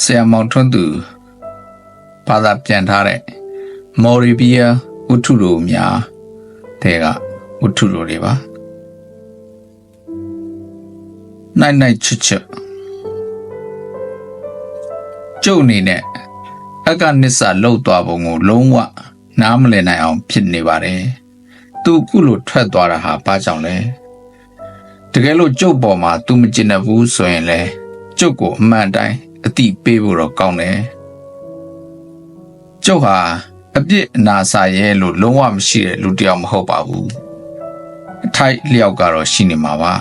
ဆရာမောင်ထွန်းသူဘာသာပြန်ထားတဲ့မော်ရီဘီယာဝတ္ထုတို့များတဲ့ကဝတ္ထုတို့တွေပါနိုင်နိုင်ချစ်ချစ်ကျုပ်အနေနဲ့အကနစ္စလှုပ်သွားပုံကိုလုံးဝနားမလည်နိုင်အောင်ဖြစ်နေပါတယ်သူခုလိုထွက်သွားတာဟာဘာကြောင့်လဲတကယ်လို့ကျုပ်ပေါ်မှာ तू မကျင်တဲ့ဘူးဆိုရင်လေကျုပ်ကိုအမှန်တိုင်း အတိပေးဖို့တော့ကောင်းတယ်ကျုပ်ဟာအပြစ်အနာစာရဲလို့လုံးဝမရှိတဲ့လူတစ်ယောက်မဟုတ်ပါဘူးအထိုက်လျောက်ကတော့ရှိနေမှာပါ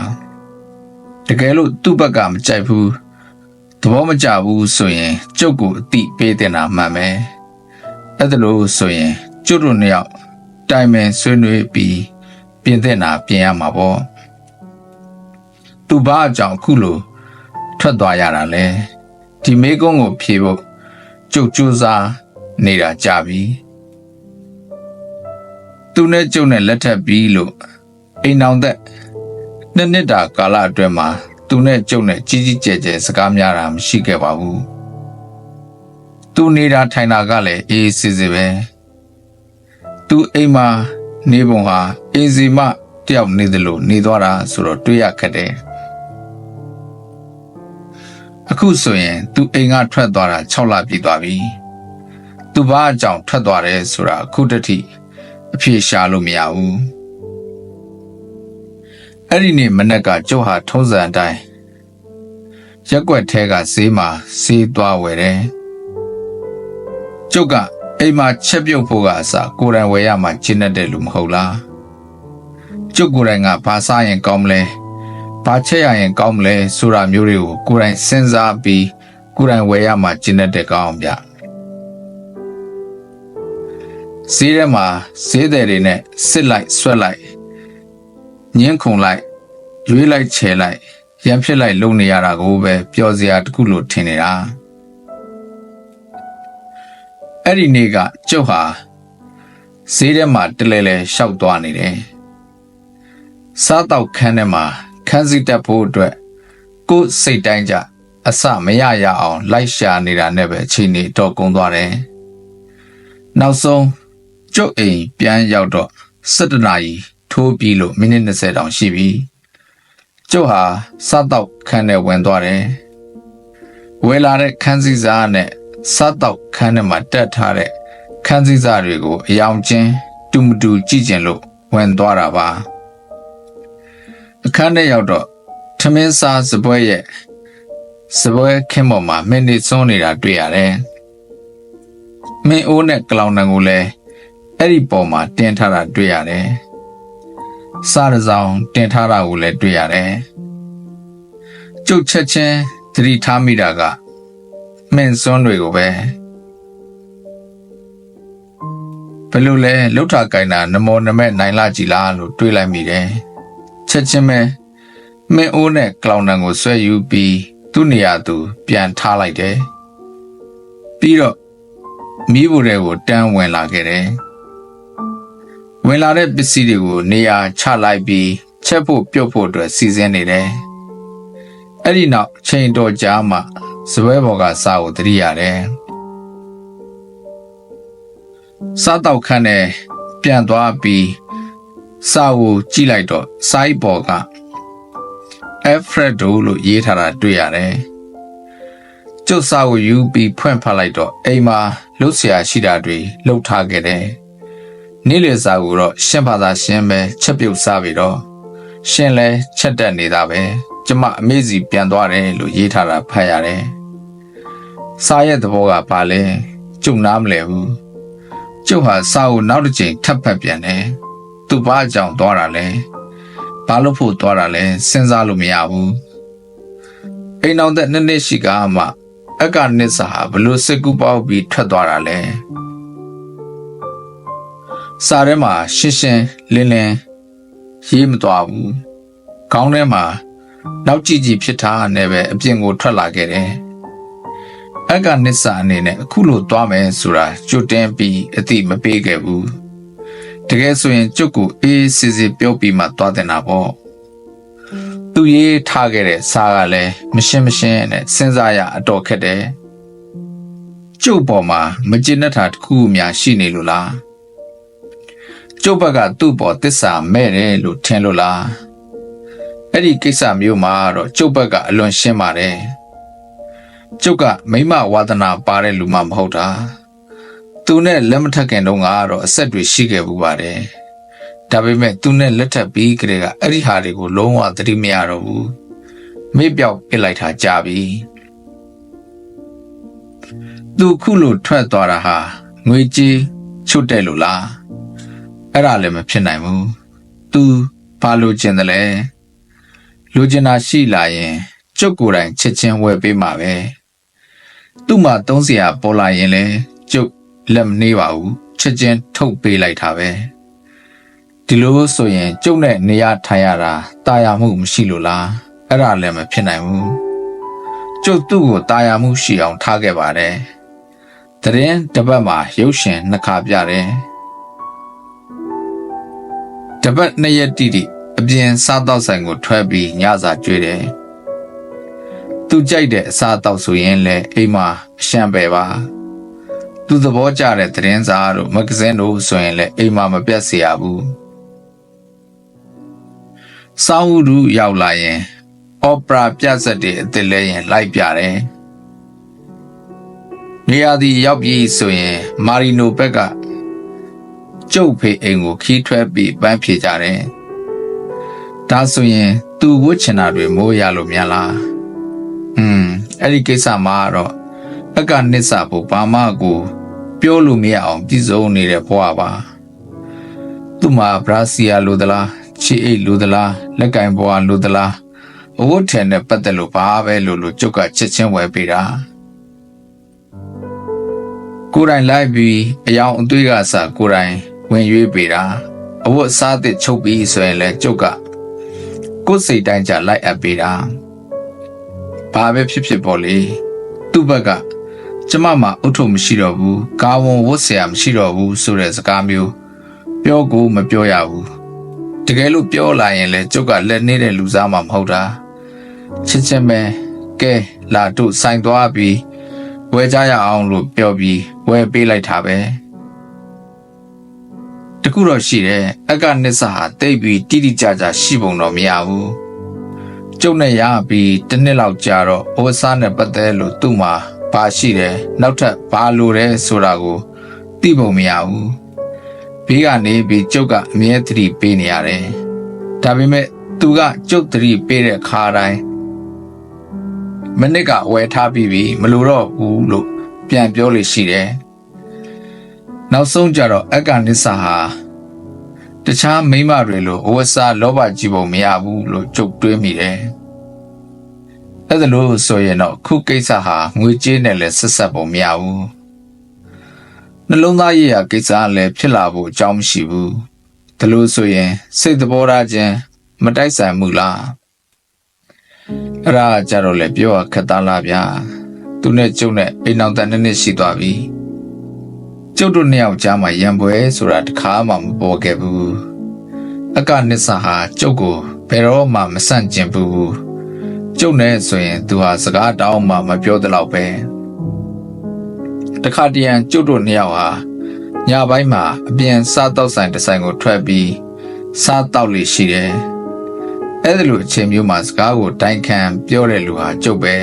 တကယ်လို့သူ့ဘက်ကမကြိုက်ဘူးသဘောမကျဘူးဆိုရင်ကျုပ်ကိုအတိပေးတင်တာမှန်ပဲအဲ့ဒါလို့ဆိုရင်ကျုပ်တို့နှစ်ယောက်တိုင်ပင်ဆွေးနွေးပြီးပြင်သင့်တာပြင်ရမှာပေါ့သူဘာအကြောင်းအခုလိုထွက်သွားရတာလဲ ဒီမေကုန်းကိုဖြေဖို့ကြုတ်ကြိုးစားနေတာကြပြီသူနဲ့ကျုပ်နဲ့လက်ထပ်ပြီးလို့အိမ်အောင်သက်နှစ်နှစ်တာကာလအတွင်းမှာသူနဲ့ကျုပ်နဲ့ကြီးကြီးကျယ်ကျယ်စကားများတာမရှိခဲ့ပါဘူးသူနေတာထိုင်တာကလည်းအေးအေးဆေးဆေးပဲသူအိမ်မှာနေပုံဟာအေးစီမတယောက်နေတယ်လို့နေသွားတာဆိုတော့တွေးရခက်တယ် အခုဆိုရင် သူအိမ်ကထွက်သွားတာ6လပြည့်သွားပြီသူဘာအကြောင်းထွက်သွားတယ်ဆိုတာအခုတည်းအဖြေရှာလို့မရဘူးအဲ့ဒီနေ့မနေ့ကကျုပ်ဟာထုံးစံအတိုင်းရက်ွက်ထဲကဈေးမှာဈေးသွားဝယ်တယ်ကျုပ်ကအိမ်မှာချက်ပြုတ်ဖို့ကအစကိုယ်တိုင်ဝယ်ရမှကျင်းတတ်တယ်လို့မဟုတ်လားကျုပ်ကိုယ်တိုင်ကဘာစားရင်ကောင်းမလဲ ဘာချက်ရရင်ကောင်းမလဲဆိုတာမျိုးတွေကိုကိုယ်တိုင်စဉ်းစားပြီးကိုယ်တိုင်ဝယ်ရမှကျင်းတတ်တဲ့ကောင်းဗျဈေးထဲမှာဈေးသည်တွေနဲ့စစ်လိုက်ဆွက်လိုက်ညှင်းခုန်လိုက်ရွေးလိုက်ချဲလိုက်ရံဖြစ်လိုက်လုံနေရတာကိုပဲပျော်စရာတစ်ခုလို့ထင်နေတာအဲ့ဒီနေ့ကကျုပ်ဟာဈေးထဲမှာတလဲလဲရှောက်သွားနေတယ်စားတော့ခန်းထဲမှာ ခန်းစီတက်ဖို့အတွက်ကိုယ်စိတ်တိုင်းကြအစမရရအောင် လိုက်ရှာနေတာနဲ့ပဲအချိန်နေတော့ကုန်သွားတယ်နောက်ဆုံးကျုပ်အိမ်ပြန်ရောက်တော့7နာရီထိုးပြီးလို့မိနစ်20တောင်ရှိပြီကျုပ်ဟာစားတော့ခန်းထဲဝင်သွားတယ်ဝယ်လာတဲ့ခန်းစည်းစားနဲ့စားတော့ခန်းထဲမှာတက်ထားတဲ့ခန်းစည်းစားတွေကိုအယောင်ချင်းတူမတူကြည့်ကျင်လို့ဝင်သွားတာပါ အခန်းထဲရောက်တော့ထမင်းစားစပွဲရဲ့စပွဲခင်းပေါ်မှာမင်းနေစွန်းနေတာတွေ့ရတယ်မင်းအိုးနဲ့ကလောင်တန်ကိုလည်းအဲ့ဒီပေါ်မှာတင်ထားတာတွေ့ရတယ်စားရဆောင်တင်ထားတာကိုလည်းတွေ့ရတယ်ကျုပ်ချက်ချင်းသတိထားမိတာကမင်းစွန်းတွေကိုပဲဘယ်လိုလဲလှုပ်ထာကင်တာနမောနမဲ့နိုင်လာကြည်လားလို့တွေးလိုက်မိတယ် ချက်ချင်းပဲမင်းအိုးနဲ့ကလောင်တန်ကိုဆွဲယူပြီးသူ့နေရာသူ ပြန်ထားလိုက်တယ်ပြီးတော့မိဖို့တွေကိုတန်းဝင်လာခဲ့တယ်ဝင်လာတဲ့ပစ္စည်းတွေကိုနေရာချလိုက်ပြီးချက်ဖို့ပြုတ်ဖို့အတွက်စီစဉ်နေတယ်အဲ့ဒီနောက်ချိန်တော်ကြာမှစပွဲပေါ်ကစာကိုတတိရတယ်စားတော့ခန်းနဲ့ပြန်သွားပြီး စာကိုကြည့်လိုက်တော့စာအိပ်ပေါ်က Alfredo လို့ရေးထားတာတွေ့ရတယ်ကျုပ်စာကိုယူပြီးဖွင့်ဖတ်လိုက်တော့အိမ်မှာလှုပ်ရှားရှိတာတွေလှုပ်ထားခဲ့တယ်နေ့လည်စာကိုတော့ရှင်းဘာသာရှင်းပဲချက်ပြုတ်စားပြီးတော့ရှင်းလဲချက်တက်နေတာပဲကျမအမေစီပြန်သွားတယ်လို့ရေးထားတာဖတ်ရတယ်စားရဲ့သဘောကဘာလဲကျုံနားမလဲဘူးကျုပ်ဟာစာကိုနောက်တစ်ချိန်ထပ်ဖတ်ပြန်တယ် သူဘာအကြောင်းသွားတာလဲဘာလို့ဖို့သွားတာလဲစဉ်းစားလို့မရဘူးအိမ်အောင်သက်နှစ်နှစ်ရှိကမှအကနစ်စာဘလို့စစ်ကူပေါက်ပြီးထွက်သွားတာလဲစာထဲမှာရှင်းရှင်းလင်းလင်းရေးမသွားဘူးခေါင်းထဲမှာနောက်ကြည့်ကြည့်ဖြစ်ထားနဲ့ပဲအပြင်ကိုထွက်လာခဲ့တယ်အကနစ်စာအနေနဲ့အခုလိုသွားမယ်ဆိုတာကြွတင်ပြီးအတိမပေးခဲ့ဘူး တကယ်ဆိုရင်ကျုပ်ကိုအေးစစ်စစ်ပြောပြီးမှသွားတင်တာပေါ့သူရေးထားခဲ့တဲ့စာကလည်းမရှင်းမရှင်းနဲ့စဉ်းစားရအတော်ခက်တယ်ကျုပ်ပေါ်မှာမကျေနပ်တာတစ်ခုခုများရှိနေလို့လားကျုပ်ဘက်ကသူ့ပေါ်တစ္ဆာမဲ့တယ်လို့ထင်လို့လားအဲ့ဒီကိစ္စမျိုးမှာတော့ကျုပ်ဘက်ကအလွန်ရှင်းပါတယ်ကျုပ်ကမိမဝါဒနာပါတဲ့လူမှမဟုတ်တာ သူနဲ့လက်မထက်ခင်တုန်းကတော့အဆက်တွေရှိခဲ့ဘူးပါတယ်ဒါပေမဲ့သူနဲ့လက်ထပ်ပြီးကြတဲ့ကအဲ့ဒီဟာတွေကိုလုံးဝသတိမရတော့ဘူးမေ့ပြောက်ပစ်လိုက်တာကြာပြီသူခုလိုထွက်သွားတာဟာငွေကြေးချွတ်တယ်လို့လားအဲ့ဒါလည်းမဖြစ်နိုင်ဘူးသူဘာလို့ကျင်တယ်လဲလူကျင်တာရှိလာရင်ကျုပ်ကိုယ်တိုင်ချက်ချင်းဝယ်ပေးမှာပဲသူ့မှာသုံးစရာပေါ်လာရင်လဲကျုပ် လက်မနှေးပါဘူးချက်ချင်းထုတ်ပေးလိုက်တာပဲဒီလိုဆိုရင်ကျုပ်နဲ့နေရထိုင်ရတာတာယာမှုမရှိလို့လားအဲ့ဒါလည်းမဖြစ်နိုင်ဘူးကျုပ်သူ့ကိုတာယာမှုရှိအောင်ထားခဲ့ပါတယ်တရင်တစ်ပတ်မှာရုပ်ရှင်နှစ်ခါပြတယ်တပတ်နှစ်ရက်တိတိအပြင်စားတော့ဆိုင်ကိုထွက်ပြီးညစာကျွေးတယ်သူကြိုက်တဲ့အစားအသောက်ဆိုရင်လည်းအိမ်မှာအရှံပဲပါ သူသဘောကျတဲ့သတင်းစာတို့မဂ္ဂဇင်းတို့ဆိုရင်လည်းအိမ်မှာမပြတ်စေရဘူးစောင်းဥဒုရောက်လာရင်အော်ပရာပြဆက်တွေအစ်စ်လဲရင်လိုက်ပြတယ်နေရာဒီရောက်ပြီဆိုရင်မာရီနိုဘက်ကကျုပ်ဖေအိမ်ကိုခီးထွက်ပြီးပန်းဖြေကြတယ်ဒါဆိုရင် သူဝတ်ချင်တာတွေမိုးရလို့မြန်လားอืมအဲ့ဒီကိစ္စမှာတော့အကနစ်စာဖို့ဘာမှကို ပြောလို့မရအောင်ပြည်စုံနေတဲ့ဘဝပါသူ့မှာဘရာစီယာလိုသလားချီအိတ်လိုသလားလက်ကင်ဘွားလိုသလားအဝတ်ထည်နဲ့ပတ်သက်လို့ဘာပဲလို့လို့ကျုပ်ကချက်ချင်းဝယ်ပေးတာကိုယ်တိုင်လိုက်ပြီးအယောင်အသွေးကစကိုယ်တိုင်ဝင်ရွေးပေးတာအဝတ်စားသစ်ချုပ်ပြီးဆိုရင်လည်းကျုပ်ကကိုယ်စိတ်တိုင်းကြလိုက်အပ်ပေးတာဘာပဲဖြစ်ဖြစ်ပေါ့လေသူ့ဘက်က ကျမမှာအုတ်ထုံမရှိတော့ဘူးကာဝန်ဝတ်ဆရာမရှိတော့ဘူးဆိုတဲ့စကားမျိုးပြောကိုမပြောရဘူးတကယ်လို့ပြောလာရင်လည်းကျုပ်ကလက်နေတဲ့လူစားမှမဟုတ်တာချစ်ချင်းပဲကဲလာတို့ဆိုင်သွားပြီးဝယ်ကြရအောင်လို့ပြောပြီးဝယ်ပေးလိုက်တာပဲတခုတော့ရှိတယ်အကနစ်စာဟာတိတ်ပြီးတိတိကျကျရှိပုံတော့မရဘူးကျုပ်နဲ့ရပြီးတစ်နှစ်လောက်ကြာတော့အဝတ်စားနဲ့ပတ်သက်လို့သူ့မှာ ဘာရှိတယ်နောက်ထပ်ဘာလိုတယ်ဆိုတာကိုသိပုံမရဘူးဘေးကနေပြီးကျုပ်ကအမြဲတတိပေးနေရတယ်ဒါပေမဲ့သူကကျုပ်တတိပေးတဲ့ခါတိုင်းမနစ်ကဝယ်ထားပြီးပြီမလိုတော့ဘူးလို့ပြန်ပြောလို့ရှိတယ်နောက်ဆုံးကြတော့အက္ကနစ္စာဟာတခြားမိန်းမတွေလိုအဝတ်စားလောဘကြီးပုံမရဘူးလို့ကြုတ်တွေးမိတယ် အဲ့ဒါလို့ဆိုရင်တော့ခုကိစ္စဟာငွေကြေးနဲ့လည်းဆက်ဆက်ပုံမရဘူးနှလုံးသားရေးရာကိစ္စလည်းဖြစ်လာဖို့အကြောင်းမရှိဘူးဒါလို့ဆိုရင်စိတ်သဘောထားခြင်းမတိုက်ဆိုင်မှုလားအဲ့ဒါကြတော့လေပြောရခက်သားလားဗျာသူနဲ့ကျုပ်နဲ့အိမ်အောင်တန်နှစ်နှစ်ရှိသွားပြီကျုပ်တို့နှစ်ယောက်ကြားမှာရံပွဲဆိုတာတခါမှမပေါ်ခဲ့ဘူးအကနစ်စာဟာကျုပ်ကိုဘယ်တော့မှမဆန့်ကျင်ဘူး ကျုပ်နဲ့ဆိုရင်သူဟာစကားတောင်းမှမပြောတော့ပဲတခါတရံကျုပ်တို့နှစ်ယောက်ဟာညပိုင်းမှာအပြင်စားတော့ဆိုင်တစ်ဆိုင်ကိုထွက်ပြီးစားတော့လိရှိတယ်အဲ့ဒါလိုအချိန်မျိုးမှာစကားကိုတိုင်ခံပြောတဲ့လူဟာကျုပ်ပဲ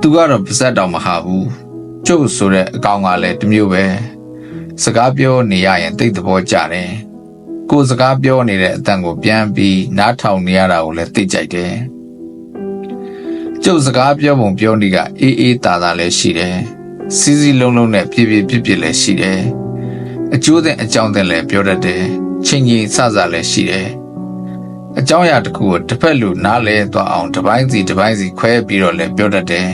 သူကတော့ပါဇက်တောင်မဟာဘူးကျုပ်ဆိုတဲ့အကောင်ကလည်းတမျိုးပဲစကားပြောနေရရင်သိတဲ့သဘောကျတယ်ကိုယ်စကားပြောနေတဲ့အတန်ကိုပြန်ပြီးနားထောင်နေရတာကိုလည်းသိကြိုက်တယ် ကျုပ်စကားပြောပုံပြောနေကအေးအေးတာတာလည်းရှိတယ်စီးစီးလုံးလုံးနဲ့ပြပြပြပြလည်းရှိတယ်အကျိုးတဲ့အကြောင်းတဲ့လည်းပြောတတ်တယ်ချင်းချင်းစစလည်းရှိတယ်အကြောင်းအရာတစ်ခုကိုတစ်ဖက်လူနားလဲသွားအောင်တစ်ပိုင်းစီတစ်ပိုင်းစီခွဲပြီးတော့လည်းပြောတတ်တယ်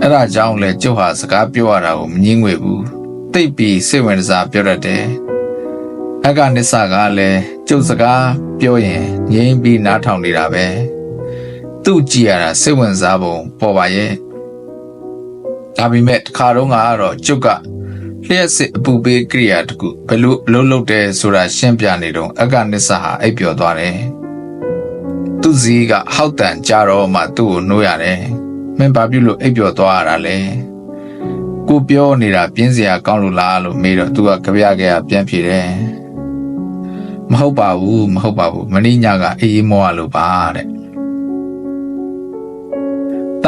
အဲ့ဒါကြောင့်လဲကျုပ်ဟာစကားပြောရတာကိုမငင်းငွေဘူးတိတ်ပြီးစိတ်ဝင်စားပြောတတ်တယ်အကနစ္စကလည်းကျုပ်စကားပြောရင်ငြိမ်းပြီးနားထောင်နေတာပဲ သူ့ကြည့်ရတာစိတ်ဝင်စားပုံပေါ်ပါရဲ့ဒါပေမဲ့တခါတော့ကတော့ကျုပ်ကလျှက်စစ်အပူပေးကိရိယာတခုဘယ်လိုအလုပ်လုပ်တယ်ဆိုတာရှင်းပြနေတော့အကနစ္စဟာအိပ်ပျော်သွားတယ်သူစီကဟောက်တန်ကြတော့မှသူ့ကိုနှိုးရတယ်မင်းဘာဖြစ်လို့အိပ်ပျော်သွားရတာလဲကိုပြောနေတာပြင်းစရာကောင်းလို့လားလို့မေးတော့သူကကြပြခဲ့ရပြန်ဖြေတယ်မဟုတ်ပါဘူးမဟုတ်ပါဘူးမင်းညကအေးအေးမောရလို့ပါတဲ့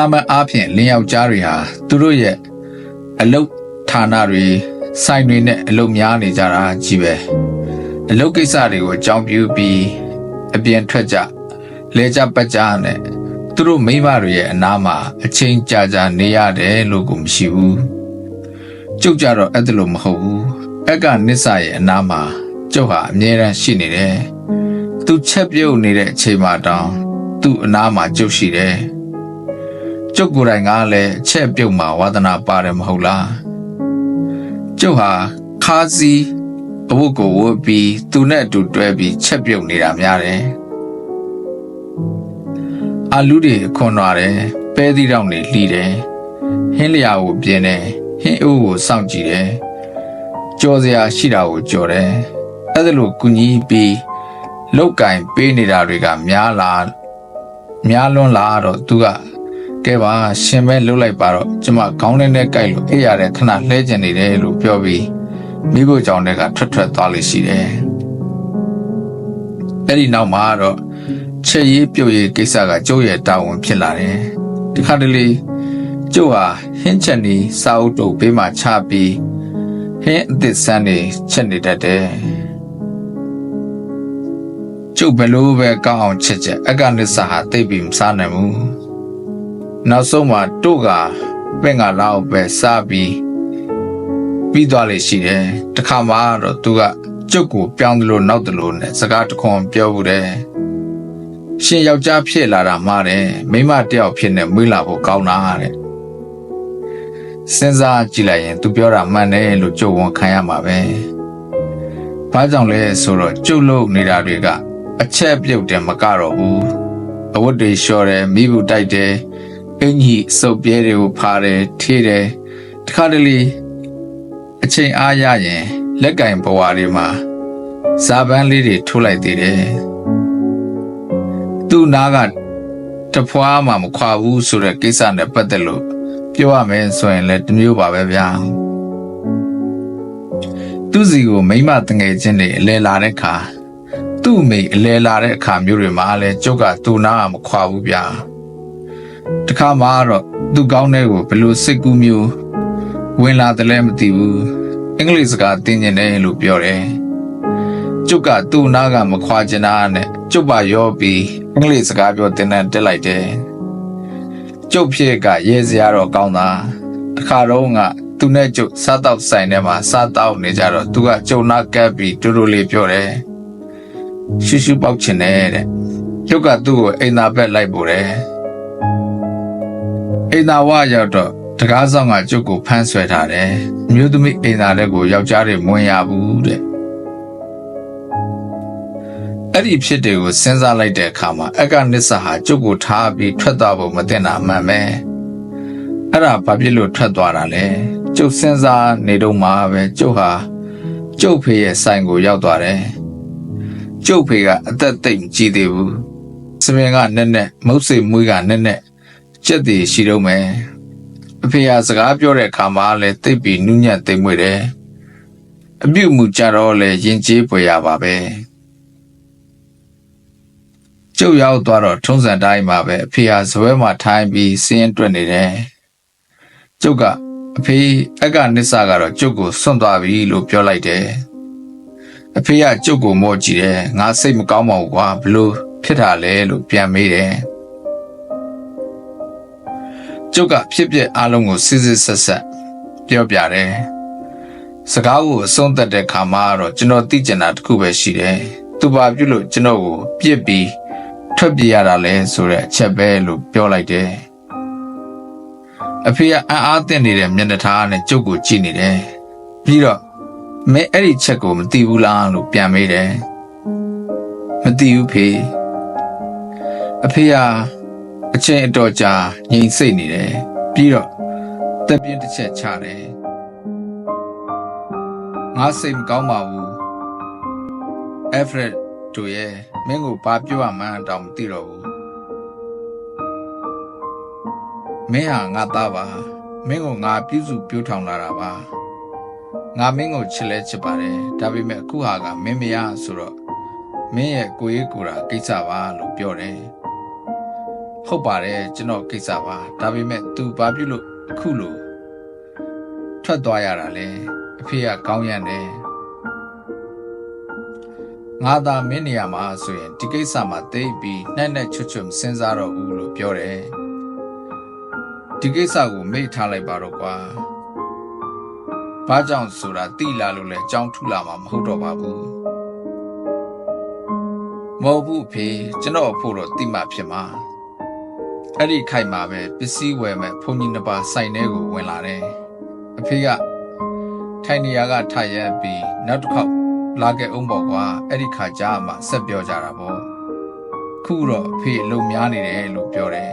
တာမန်အားဖြင့်လင်းယောက်ျားတွေဟာသူတို့ရဲ့အလုတ်ဌာနတွေစိုက်တွေနဲ့အလုတ်များနေကြတာကြီးပဲအလုတ်ကိစ္စတွေကိုအကြောင်းပြုပြီးအပြင်ထွက်ကြလဲကြပတ်ကြနဲ့သူတို့မိန်းမတွေရဲ့အနားမှာအချိန်ကြာကြာနေရတယ်လို့ကိုမရှိဘူးကျုပ်ကြတော့အဲ့ဒါလို့မဟုတ်ဘူးအက်ကနစ်စာရဲ့အနားမှာကျုပ်ဟာအမြဲတမ်းရှိနေတယ်သူချက်ပြုတ်နေတဲ့အချိန်မှာတောင်သူ့အနားမှာကျုပ်ရှိတယ် ကျုပ်ကိုယ်တိုင်ကလည်းအချက်ပြုတ်မှာဝါသနာပါတယ်မဟုတ်လားကျုပ်ဟာခါးစီအဝတ်ကိုဝတ်ပြီးသူနဲ့အတူတွဲပြီးချက်ပြုတ်နေတာများတယ်အာလူတွေခွန်သွားတယ်ပဲသီးတောင်တွေလှီးတယ်ဟင်းလျာကိုပြင်းတယ်ဟင်းအိုးကိုစောင့်ကြည့်တယ်ကြော်စရာရှိတာကိုကြော်တယ်အဲ့ဒါလို့ကုညီပြီးလောက်ကင်ပေးနေတာတွေကများလာများလွန်းလာတော့သူက ကဲပါရှင်ပဲလှုပ်လိုက်ပါတော့ကျမခေါင်းထဲနဲ့ကြိုက်လို့အေးရတဲ့ခဏလှဲကျင်နေတယ်လို့ပြောပြီးမိဖို့ကြောင့်တဲ့ကထွက်ထွက်သွားလိမ့်ရှိတယ်အဲ့ဒီနောက်မှာတော့ချက်ရေးပြုတ်ရေးကိစ္စကကျုပ်ရဲ့တာဝန်ဖြစ်လာတယ်ဒီခါတလေကျုပ်ဟာဟင်းချက်နီစာအုပ်တုပ်ဘေးမှာချပြီးဟင်းအသစ်ဆန်းနေချက်နေတတ်တယ်ကျုပ်ဘယ်လိုပဲကောင်းအောင်ချက်ချက်အကနစ်စာဟာသိပ်ပြီးမစားနိုင်ဘူး နောက်ဆုံးမှာတို့ကပင့်ကလောက်ပဲစားပြီးပြီးသွားလေရှိတယ်တခါမှတော့သူကကျုပ်ကိုပြောင်းသလိုနောက်သလိုနဲ့စကားတခွန်ပြောဘူးတယ်ရှင်ယောက်ျားဖြစ်လာတာမှားတယ်မိန်းမတယောက်ဖြစ်နေမွေးလာဖို့ကောင်းတာတဲ့စဉ်းစားကြည့်လိုက်ရင် तू ပြောတာမှန်တယ်လို့ကြုံဝန်ခံရမှာပဲဘာကြောင့်လဲဆိုတော့ကျုပ်လို့နေတာတွေကအချက်ပြုတ်တယ်မကတော့ဘူးအဝတ်တွေလျှော်တယ်မိဘူးတိုက်တယ် အင်ကြီးစုပ်ပြဲတွေကိုဖားတယ်ထေးတယ်တခါတလေအချိန်အားရရင်လက်ကင်ဘဝတွေမှာဇာပန်းလေးတွေထိုးလိုက်သေးတယ်သူ့နားကတဖွားမှမခွာဘူးဆိုတဲ့ကိစ္စနဲ့ပတ်သက်လို့ပြောရမယ်ဆိုရင်လည်းတမျိုးပါပဲဗျာသူ့စီကိုမိမတငယ်ချင်းတွေအလဲလာတဲ့ခါသူ့အမိအလဲလာတဲ့အခါမျိုးတွေမှာလည်းကျုပ်ကသူ့နားကမခွာဘူးဗျာ တခါမှတော့သူ့ကောင်းတဲ့ကိုဘယ်လိုစိတ်ကူးမျိုးဝင်လာတယ်လဲမသိဘူးအင်္ဂလိပ်စကားသင်ကျင်တယ်လို့ပြောတယ်ကျုပ်ကသူ့နားကမခွာချင်တာနဲ့ကျုပ်ပါရောပြီးအင်္ဂလိပ်စကားပြောတင်တဲ့တက်လိုက်တယ်ကျုပ်ဖြစ်ကရဲစရာတော့ကောင်းတာတခါတော့ကသူနဲ့ကျုပ်စားတော့ဆိုင်ထဲမှာစားတော့နေကြတော့သူကကျုံနာကပ်ပြီးတူတူလေးပြောတယ်ရှူရှူပေါက်ချင်တယ်တဲ့ကျုပ်ကသူ့ကိုအိမ်သာဘက်လိုက်ပို့တယ် အိမ်သာဝရောက်တော့တကားဆောင်ကကျုပ်ကိုဖမ်းဆွဲထားတယ်မျိုးသမီးအိမ်သာတဲ့ကိုယောက်ျားတွေမဝင်ရဘူးတဲ့အဲ့ဒီဖြစ်တွေကိုစဉ်းစားလိုက်တဲ့အခါမှာအကနစ်စာဟာကျုပ်ကိုထားပြီးထွက်သွားဖို့မတင်တာမှန်ပဲအဲ့ဒါဘာဖြစ်လို့ထွက်သွားတာလဲကျုပ်စဉ်းစားနေတော့မှပဲကျုပ်ဟာကျုပ်ဖေရဲ့ဆိုင်ကိုရောက်သွားတယ်ကျုပ်ဖေကအသက်သိမ့်ကြီးသေးဘူးစပင်ကနဲ့နဲ့မုတ်စိမွေးကနဲ့နဲ့ ကြက်တည်ရှိတော့မယ်အဖေကစကားပြောတဲ့အခါမှာလည်းသိပ်ပြီးနူးညံ့သိမ့်မွေ့တယ်အပြုတ်မှုကြတော့လည်းယဉ်ကျေးပွေရပါပဲကျုပ်ရောက်သွားတော့ထုံးစံတိုင်းမှာပဲအဖေဟာဇပွဲမှာထိုင်ပြီးစင်းရင်တွက်နေတယ်ကျုပ်ကအဖေအက်ကနစ်စာကတော့ကျုပ်ကိုစွန့်သွားပြီလို့ပြောလိုက်တယ်အဖေကကျုပ်ကိုမော့ကြည့်တယ်ငါစိတ်မကောင်းပါဘူးကွာဘလို့ဖြစ်တာလဲလို့ပြန်မေးတယ် ကျုပ်ကဖြစ်ပျက်အလုံးကိုစစ်စစ်ဆက်ဆက်ပြောပြတယ်စကားကိုအဆုံးသတ်တဲ့ခါမှာတော့ကျွန်တော်သိကျင်တာတစ်ခုပဲရှိတယ်သူဘာပြုလို့ကျွန်တော်ကိုပြစ်ပြီးထွက်ပြေးရတာလဲဆိုတဲ့အချက်ပဲလို့ပြောလိုက်တယ်အဖေကအံ့အားသင့်နေတဲ့မျက်နှာထားနဲ့ကျုပ်ကိုကြည့်နေတယ်ပြီးတော့မင်းအဲ့ဒီချက်ကိုမသိဘူးလားလို့ပြန်မေးတယ်မသိဘူးဖေအဖေက အချိန်အတော်ကြာငြိမ်စိတ်နေတယ်ပြီးတော့တက်ပြင်းတစ်ချက်ချတယ်ငါစိတ်မကောင်းပါဘူးအဖရက်တို့ရဲ့မင်းကိုဘာပြောရမှန်းတောင်မသိတော့ဘူးမင်းဟာငါသားပါမင်းကိုငါပြုစုပြိုးထောင်လာတာပါငါမင်းကိုချစ်လဲချစ်ပါတယ်ဒါပေမဲ့အခုဟာကမင်းမရဆိုတော့မင်းရဲ့ကိုရေးကိုယ်တာကိစ္စပါလို့ပြောတယ် ဟုတ်ပါတယ်ကျွန်တော်ကိစ္စပါဒါပေမဲ့ तू ဘာပြုလို့အခုလို့ထွက်သွားရတာလဲအဖေကကောင်းရမ်းတယ်ငါသာမင်းနေရာမှာဆိုရင်ဒီကိစ္စမှာတိတ်ပြီးနှက်နှက်ချွတ်ချွတ်မစဉ်းစားတော့ဘူးလို့ပြောတယ်ဒီကိစ္စကိုမေ့ထားလိုက်ပါတော့ကွာဘာကြောင့်ဆိုတာတိလာလို့လဲကြောင်းထုလာမှာမဟုတ်တော့ပါဘူးမဟုတ်ဘူးဖေကျွန်တော်အဖို့တော့တိမှဖြစ်မှာ အဲ့ဒီခိုက်မှာပဲပစ္စည်းဝယ်မဲ့ဘုန်းကြီးနှစ်ပါးစိုက်ထဲကိုဝင်လာတယ်အဖေကထိုင်နေရာကထရက်ပြီးနောက်တစ်ခေါက်လာခဲ့အောင်ပေါ့ကွာအဲ့ဒီခါကြာမှဆက်ပြောကြတာပေါ့ခုတော့အဖေအလုံများနေတယ်လို့ပြောတယ်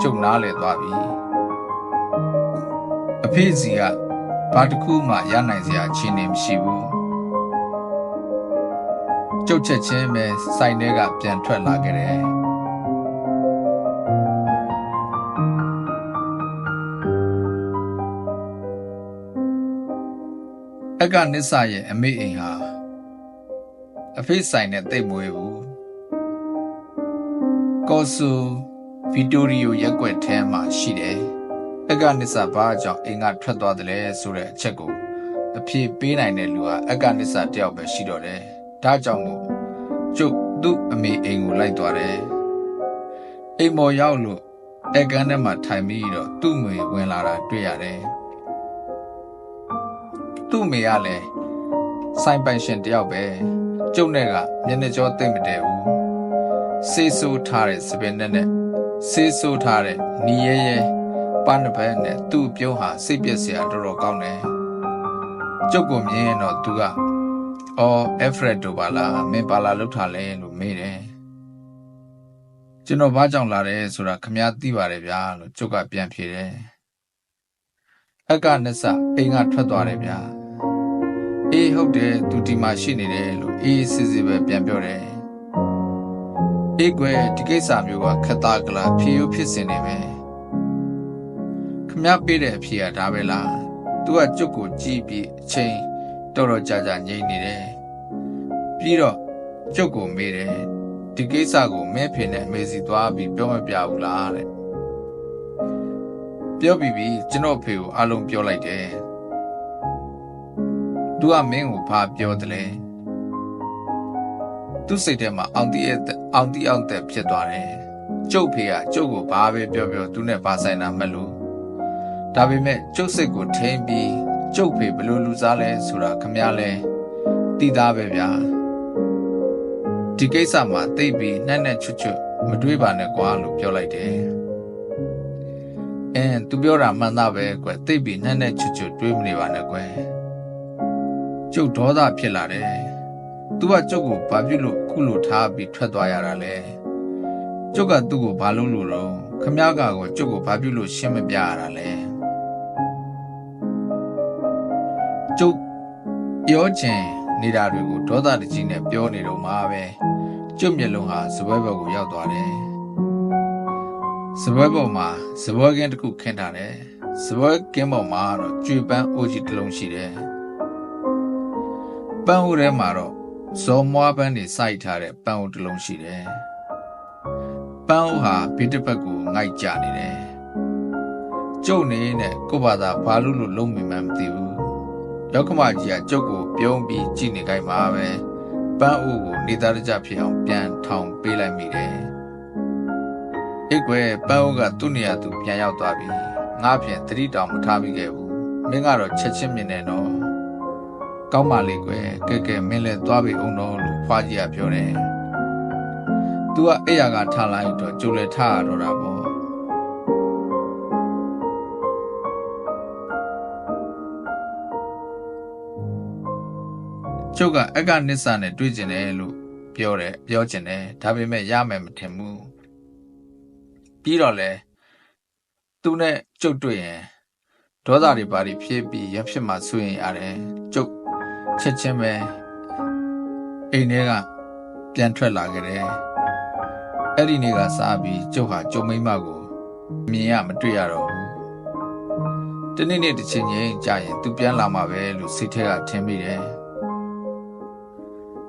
ကျုပ်နားလေသွားပြီအဖေစီကဘာတစ်ခုမှရနိုင်စရာအခြေအနေမရှိဘူးကျုပ်ချက်ချင်းပဲစိုက်ထဲကပြန်ထွက်လာခဲ့တယ် ကနစ္စရဲ့အမေအိမ်ဟာအဖေဆိုင်နဲ့တိတ်မွေးဘူးကောဆူဗီတိုရီယိုရက်ွက်ထဲမှာရှိတယ်အကနစ္စဘာကြောင့်အိမ်ကထွက်သွားတယ်လဲဆိုတဲ့အချက်ကိုအဖြေပေးနိုင်တဲ့လူဟာအကနစ္စတယောက်ပဲရှိတော့တယ်ဒါကြောင့်မို့ကျုပ်သူ့အမေအိမ်ကိုလိုက်သွားတယ်အိမ်မော်ရောက်လို့အကန်ထဲမှာထိုင်ပြီးတော့သူ့မေဝင်လာတာတွေ့ရတယ် သူ့မေကလည်းစိုင်ပိုင်ရှင်တယောက်ပဲကျုပ်နဲ့ကမျက်နှာကြောသိမ့်မတည့်ဘူးဆေးဆိုးထားတဲ့စပင်နဲ့နဲ့ဆေးဆိုးထားတဲ့နီရဲရဲပန်းတစ်ဖက်နဲ့သူ့ပြုံးဟာစိတ်ပြက်စရာတော်တော်ကောင်းတယ်ကျုပ်ကိုမြင်ရင်တော့သူကအော်အက်ဖရက်တိုပါလားမင်းပါလာလောက်ထားလဲလို့မေးတယ်ကျွန်တော်ဘာကြောင့်လာတယ်ဆိုတာခမည်းသိပါတယ်ဗျာလို့ကျုပ်ကပြန်ဖြေတယ်အက်ကနဆအိမ်ကထွက်သွားတယ်ဗျာ အေးဟုတ်တယ်သူဒီမှာရှိနေတယ်လို့အေးစစ်စစ်ပဲပြန်ပြောတယ်အေးကွယ်ဒီကိစ္စမျိုးကခက်သားကလာဖြေရဖြစ်စင်နေပဲခမည်းပေးတဲ့အဖြေကဒါပဲလားသူကကြုတ်ကိုကြည့်ပြီးအချိန်တော်တော်ကြာကြာငြိမ်နေတယ်ပြီးတော့ကျုပ်ကိုမေးတယ်ဒီကိစ္စကိုမဲဖေနဲ့အမေစီသွားပြီးပြောမပြဘူးလားတဲ့ပြောပြီးပြီကျွန်တော်ဖေကိုအလုံးပြောလိုက်တယ် သူကမင်းကိုဘာပြောတယ်လဲသူစိတ်ထဲမှာအောင်တီးအောင်တီးအောင်တဲ့ဖြစ်သွားတယ်ကျုပ်ဖေကကျုပ်ကိုဘာပဲပြောပြောသူနဲ့ဘာဆိုင်တာမလို့ဒါပေမဲ့ကျုပ်စိတ်ကိုထိန်းပြီးကျုပ်ဖေဘလို့လူစားလဲဆိုတာခမရလဲတည်သားပဲဗျာဒီကိစ္စမှာတိတ်ပြီးနှက်နှက်ချွတ်ချွတ်မတွေးပါနဲ့ကွာလို့ပြောလိုက်တယ်အင်းသူပြောတာမှန်သားပဲကွတိတ်ပြီးနှက်နှက်ချွတ်ချွတ်တွေးမနေပါနဲ့ကွယ် ကျုပ်ဒေါသဖြစ်လာတယ်သူကကျုပ်ကိုဘာဖြစ်လို့ခုလိုထားပြီးထွက်သွားရတာလဲကျုပ်ကသူ့ကိုဘာလုပ်လို့တော့ခမည်းကကိုကျုပ်ကိုဘာဖြစ်လို့ရှင်းမပြရတာလဲကျုပ်ပြောချင်နေတာတွေကိုဒေါသတကြီးနဲ့ပြောနေတော့မှပဲကျုပ်မျက်လုံးဟာစပွဲဘက်ကိုရောက်သွားတယ်စပွဲပေါ်မှာစပွဲကင်းတစ်ခုခင်းထားတယ်စပွဲကင်းပေါ်မှာတော့ကျွေပန်းအိုကြီးတစ်လုံးရှိတယ် ပန်းအိုထဲမှာတော့ဇော်မွားပန်းတွေစိုက်ထားတဲ့ပန်းအိုတစ်လုံးရှိတယ်ပန်းအိုဟာဘေးတစ်ဖက်ကိုငိုက်ကြနေတယ်ကျုပ်နေနဲ့ကို့ဘာသာဘာလို့လို့လုံးမိမှန်းမသိဘူးယောက်ကမကြီးကကျုပ်ကိုပြုံးပြီးကြည့်နေကြမှာပဲပန်းအိုကိုနေသားတကြဖြစ်အောင်ပြန်ထောင်ပေးလိုက်မိတယ်အိတ်ကွယ်ပန်းအိုကသူ့နေရာသူပြန်ရောက်သွားပြီငါဖြင့်တတိတောင်မထားမိခဲ့ဘူးမင်းကတော့ချက်ချင်းမြင်နေတော့ ကောင်းပါလေကွယ်ကဲကဲမင်းလည်းသွားပြီအောင်တော့လို့ဖွားကြီးကပြောတယ်သူကအဲ့ရကထားလိုက်တော့ကျုပ်လည်းထားရတော့တာပေါ့ကျုပ်ကအကနစ်စာနဲ့တွေ့ကျင်တယ်လို့ပြောတယ်ပြောကျင်တယ်ဒါပေမဲ့ရမယ်မထင်ဘူးပြီးတော့လဲသူနဲ့ကျုပ်တွေ့ရင်ဒေါသတွေပါဖြစ်ပြီးရဖြစ်မှဆွေးရင်ရတယ်ကျုပ် ချက်ချင်းပဲအိမ်ထဲကပြန်ထွက်လာခဲ့တယ်အဲ့ဒီနေ့ကစားပြီးကျုပ်ဟာကျုံမိမကိုမြင်ရမတွေ့ရတော့ဘူးနေ့နေ့တစ်ချိန်ချင်းကြာရင်သူပြန်လာမှာပဲလို့စိတ်ထဲကထင်မိတယ်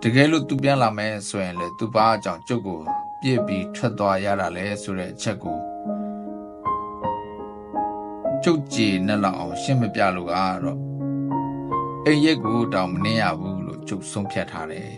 တကယ်လို့သူပြန်လာမယ်ဆိုရင်လေသူဘာအကြောင်းကျုပ်ကိုပြစ်ပြီးထွက်သွားရတာလဲဆိုတဲ့အချက်ကိုကျုပ်ကြည်နဲ့လောက်အောင်ရှင်းမပြလို့ကတော့ အိမ်ရက်ကိုတောင်မနှင်းရဘူးလို့ကျုပ်ဆုံးဖြတ်ထားတယ်